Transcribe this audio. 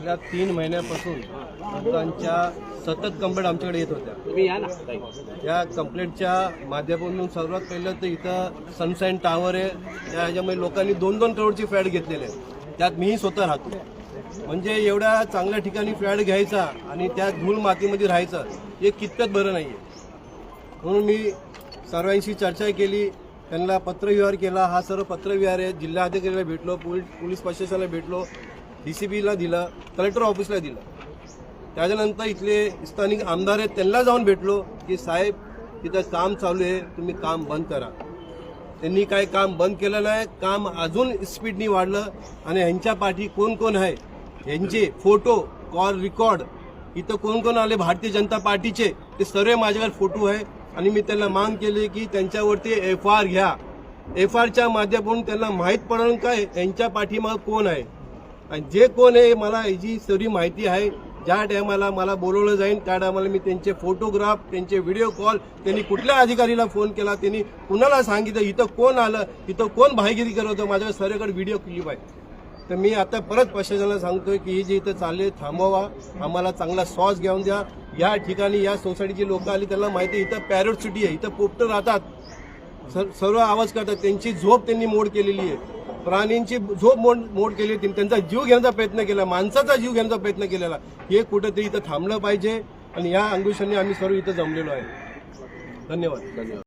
गेल्या तीन महिन्यापासून लोकांच्या सतत कंप्लेंट आमच्याकडे येत होत्या. तुम्ही या ना. ताई. या कंप्लेंटच्या माध्यमातून सर्वात पहिलं तर इथं सनशाईन टावर आहे. त्या ह्याच्यामध्ये लोकांनी दोन दोन करोडची फ्लॅट घेतलेले आहे त्यात मीही स्वतः राहतो. म्हणजे एवढ्या चांगल्या ठिकाणी फ्लॅट घ्यायचा आणि त्या धूळ मातीमध्ये राहायचं हे कितपत बरं नाही आहे म्हणून मी सर्वांशी चर्चा केली. त्यांना पत्रव्यवहार केला. हा सर्व पत्रव्यवहार आहे. जिल्हाधिकाऱ्याला भेटलो पोलीस पोलीस प्रशासनाला भेटलो. डी सी बीला दिलं कलेक्टर ऑफिसला दिलं. त्याच्यानंतर इथले स्थानिक आमदार आहेत त्यांना जाऊन भेटलो की साहेब तिथं काम चालू आहे तुम्ही काम बंद करा. त्यांनी काय काम बंद केलं नाही काम अजून स्पीडनी वाढलं आणि ह्यांच्या पाठी कोण कोण आहे ह्यांचे फोटो कॉल रेकॉर्ड इथं कोण कोण आले भारतीय जनता पार्टीचे ते सर्व माझ्याकडे फोटो आहे आणि मी त्यांना मांग केली की त्यांच्यावरती एफ आर घ्या. एफ आरच्या माध्यमातून त्यांना माहीत पडेल काय यांच्या पाठीमाग कोण आहे? आणि जे कोण आहे मला याची सगळी माहिती आहे ज्या टायमाला मला बोलवलं जाईल त्या टायमाला मी त्यांचे फोटोग्राफ त्यांचे व्हिडिओ कॉल त्यांनी कुठल्या अधिकारीला फोन केला त्यांनी कुणाला सांगितलं इथं कोण आलं इथं कोण भाईगिरी करत होतं माझ्याकडे सर्वकडे व्हिडिओ क्लिप आहे तर मी आता परत प्रशासनाला सांगतोय की हे जे इथं चालले थांबवा. आम्हाला चांगला सॉस घेऊन द्या. या ठिकाणी या सोसायटीची लोक आली त्यांना माहिती आहे, इथं पॅरोट सिटी आहे इथं पोपटं राहतात. सर्व आवाज करतात त्यांची झोप त्यांनी मोड केलेली आहे. प्राणींची झोप मोड मोड केली होती. त्यांचा जीव घेण्याचा प्रयत्न केला. माणसाचा जीव घेण्याचा प्रयत्न केलेला. हे कुठंतरी इथं थांबलं पाहिजे. आणि या अंकुशांनी आम्ही सर्व इथं जमलेलो आहे. धन्यवाद. धन्यवाद